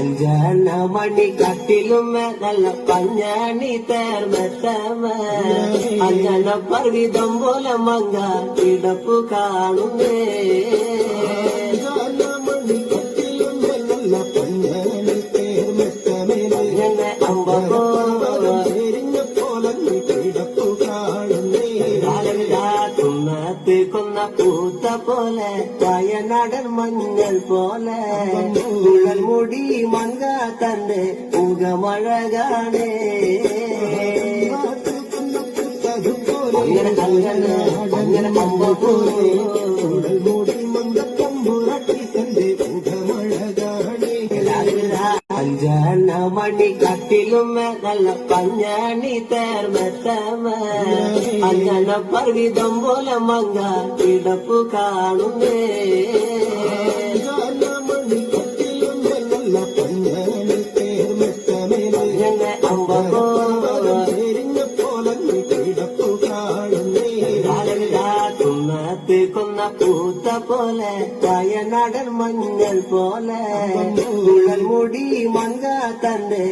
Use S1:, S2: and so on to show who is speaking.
S1: അഞ്ചെണ്ണ മണി കട്ടിലും നല്ല പഞ്ഞാണി തേർമെത്തമ അഞ്ചെണ്ണ പർവിതം പോലെ മങ്ങ കിടപ്പു കാണുന്നേ. അമ്പോ കുന്നത്ത് കൊന്ന പൂത്ത പോലെ വയനാടൻ മഞ്ഞൾ പോലെ കുഴൽ മുടി മങ്ക തന്റെ മുഖമഴകാണേ അങ്ങനെ അങ്ങനെ അങ്ങനെ അമ്പോ അഞ്ചെണ്ണ മണി കട്ടിലും നല്ല പഞ്ഞാണി തേർമെത്തമ. അഞ്ചെണ്ണ പർവിതം പോലെ മങ്ങ കിടപ്പു കാണുന്നേ ഞങ്ങ കുന്നത്ത് കൊന്ന പൂത്ത പോലെ വയനാടൻ മഞ്ഞൾ പോലെ കുഴൽ മുടി മങ്ക തന്റെ